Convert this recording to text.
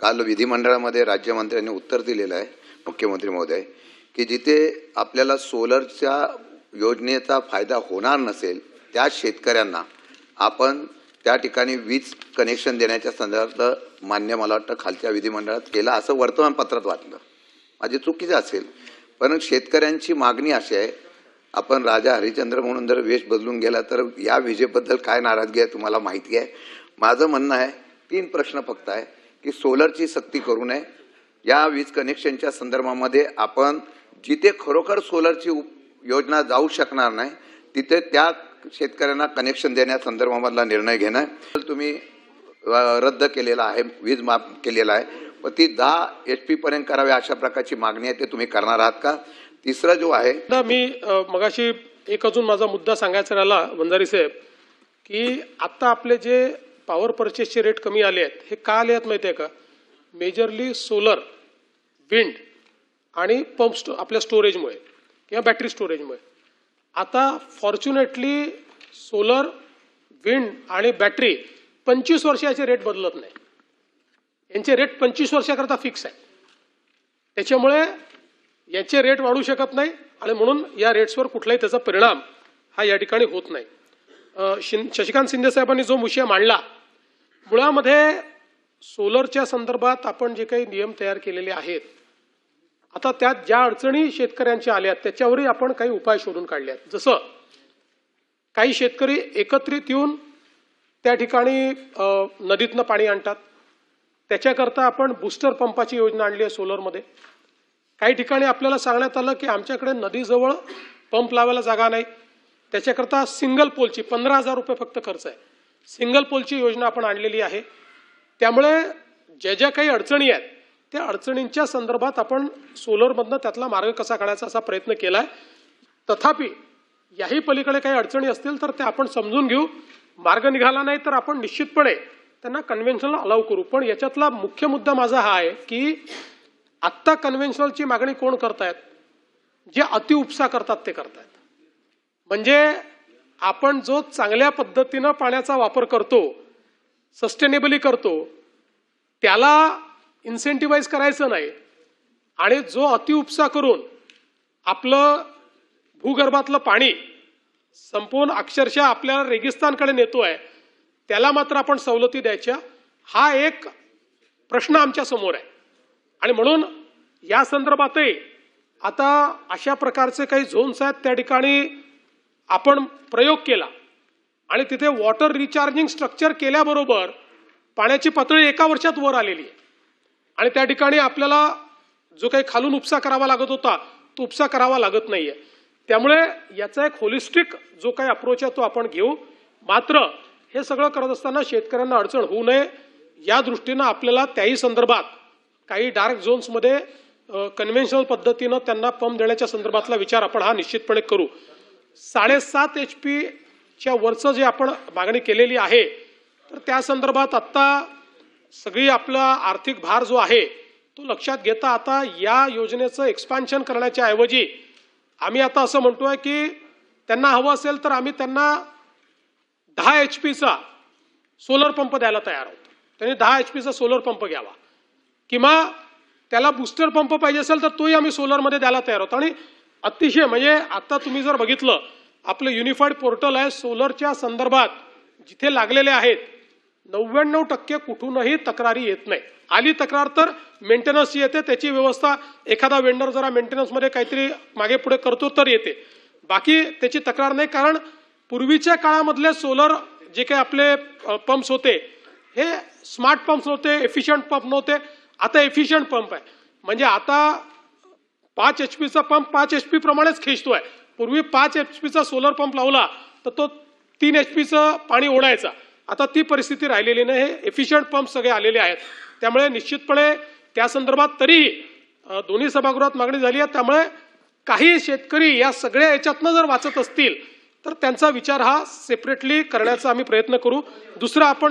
काल विधिमंडळामध्ये राज्यमंत्र्यांनी उत्तर दिलेलं आहे मुख्यमंत्री महोदय की जिथे आपल्याला सोलरच्या योजनेचा फायदा होणार नसेल त्या शेतकऱ्यांना आपण त्या ठिकाणी वीज कनेक्शन देण्याच्या संदर्भात मान्य मला वाटतं खालच्या विधिमंडळात केलं असं वर्तमानपत्रात वाटलं माझी चुकीचं असेल पण शेतकऱ्यांची मागणी अशी आहे आपण राजा हरिश्चंद्र म्हणून जर वेश बदलून गेला तर या विजेबद्दल काय नाराजगी आहे तुम्हाला माहिती आहे? माझं म्हणणं आहे तीन प्रश्न फक्त आहे. की सोलरची सक्ती करू नये. या वीज कनेक्शनच्या संदर्भामध्ये आपण जिथे खरोखर सोलरची उप- योजना जाऊ शकणार नाही तिथे त्या शेतकऱ्यांना कनेक्शन देण्यासंदर्भामधला निर्णय घेणं. तुम्ही रद्द केलेला आहे वीज माफ केलेला आहे. पण ती दहा एच पी पर्यंत करावी अशा प्रकारची मागणी आहे ते तुम्ही करणार आहात का? तिसरा जो आहे मी मगाशी एक अजून माझा मुद्दा सांगायचा राहिला वंजारी साहेब की आता आपले जे पॉवर परचेसचे रेट कमी आले आहेत. हे का आले आहेत माहिती आहे का? मेजरली सोलर विंड आणि पंप स्टो आपल्या स्टोरेजमुळे किंवा बॅटरी स्टोरेजमुळे आता फॉर्च्युनेटली सोलर विंड आणि बॅटरी पंचवीस वर्षाचे रेट बदलत नाही. यांचे रेट पंचवीस वर्षाकरता फिक्स आहे. त्याच्यामुळे याचे रेट वाढू शकत नाही आणि म्हणून या रेट्सवर कुठलाही त्याचा परिणाम हा या ठिकाणी होत नाही. शिं शशिकांत शिंदे साहेबांनी जो मुशिया मांडला मुळामध्ये सोलरच्या संदर्भात आपण जे काही नियम तयार केलेले आहेत आता त्यात ज्या अडचणी शेतकऱ्यांच्या आल्या त्याच्यावरही आपण काही उपाय शोधून काढले आहेत. जसं काही शेतकरी एकत्रित येऊन त्या ठिकाणी नदीतनं पाणी आणतात. त्याच्याकरता आपण बूस्टर पंपाची योजना आणली आहे सोलरमध्ये. काही ठिकाणी आपल्याला सांगण्यात आलं की आमच्याकडे नदीजवळ पंप लावायला जागा नाही. त्याच्याकरता सिंगल पोलची पंधरा हजार रुपये फक्त खर्च आहे. सिंगल पोलची योजना आपण आणलेली आहे. त्यामुळे ज्या ज्या काही अडचणी आहेत त्या अडचणींच्या संदर्भात आपण सोलरमधनं त्यातला मार्ग कसा काढायचा असा प्रयत्न केला आहे तथापि याही पलीकडे काही अडचणी असतील तर त्या आपण समजून घेऊ. मार्ग निघाला नाही तर आपण निश्चितपणे त्यांना कन्व्हेन्शनल अलाव करू. पण याच्यातला मुख्य मुद्दा माझा हा आहे की आत्ता कन्व्हेन्शनलची मागणी कोण करतायत? जे अतिउपसा करतात ते करतायत. म्हणजे आपण जो चांगल्या पद्धतीनं पाण्याचा वापर करतो सस्टेनेबली करतो त्याला इन्सेंटिवाईज करायचं नाही. आणि जो अतिउपसा करून आपलं भूगर्भातलं पाणी संपूर्ण अक्षरशः आपल्याला रेगिस्तानकडे नेतोय त्याला मात्र आपण सवलती द्यायच्या हा एक प्रश्न आमच्यासमोर आहे. आणि म्हणून या संदर्भातही आता अशा प्रकारचे काही झोन्स आहेत त्या ठिकाणी आपण प्रयोग केला. आणि तिथे वॉटर रिचार्जिंग स्ट्रक्चर केल्याबरोबर पाण्याची पातळी एका वर्षात वर आलेली आहे. आणि त्या ठिकाणी आपल्याला जो काही खालून उपसा करावा लागत होता तो उपसा करावा लागत नाहीये. त्यामुळे याचा एक होलिस्टिक जो काही अप्रोच आहे तो आपण घेऊ. मात्र हे सगळं करत असताना शेतकऱ्यांना अडचण होऊ नये. या दृष्टीनं आपल्याला त्याही संदर्भात काही डार्क झोन्समध्ये कन्व्हेन्शनल पद्धतीनं त्यांना पंप देण्याच्या संदर्भातला विचार आपण हा निश्चितपणे करू. साडेसात एच पीच्या वरचं जे आपण मागणी केलेली आहे तर त्या संदर्भात आत्ता सगळी आपला आर्थिक भार जो आहे तो लक्षात घेता आता या योजनेचं एक्सपान्शन करण्याच्या ऐवजी आम्ही आता असं म्हणतोय की त्यांना हवं असेल तर आम्ही त्यांना दहा एच पीचा सोलर पंप द्यायला तयार आहोत. त्यांनी दहा एच पीचा सोलर पंप घ्यावा. किंवा त्याला बुस्टर पंप पाहिजे असेल तर तोही आम्ही सोलरमध्ये द्यायला तयार आहोत. आणि अतिशय म्हणजे आता तुम्ही जर बघितलं आपलं युनिफाईड पोर्टल आहे सोलरच्या संदर्भात जिथे लागलेले आहेत नव्याण्णव टक्के कुठूनही तक्रारी येत नाही. आली तक्रार तर मेंटेनन्सची येते त्याची व्यवस्था एखादा वेंडर जरा मेंटेनन्समध्ये काहीतरी मागे पुढे करतो तर येते. बाकी त्याची तक्रार नाही कारण पूर्वीच्या काळामधले सोलर जे काही आपले पंप्स होते हे स्मार्ट पंप्स नव्हते एफिशियंट पंप नव्हते आता एफिशियंट पंप आहे. म्हणजे आता पाच एच पीचा पंप पाच एच पी प्रमाणेच खेचतोय. पूर्वी पाच एच पीचा सोलर पंप लावला तर तो तीन एच पीचं पाणी ओढायचा. आता ती परिस्थिती राहिलेली नाही हे एफिशियंट पंप सगळे आलेले आहेत. त्यामुळे निश्चितपणे त्या संदर्भात तरीही दोन्ही सभागृहात मागणी झाली आहे. त्यामुळे काही शेतकरी या सगळ्या याच्यातनं जर वाचत असतील तर त्यांचा विचार हा सेपरेटली करण्याचा आम्ही प्रयत्न करू. दुसरं आपण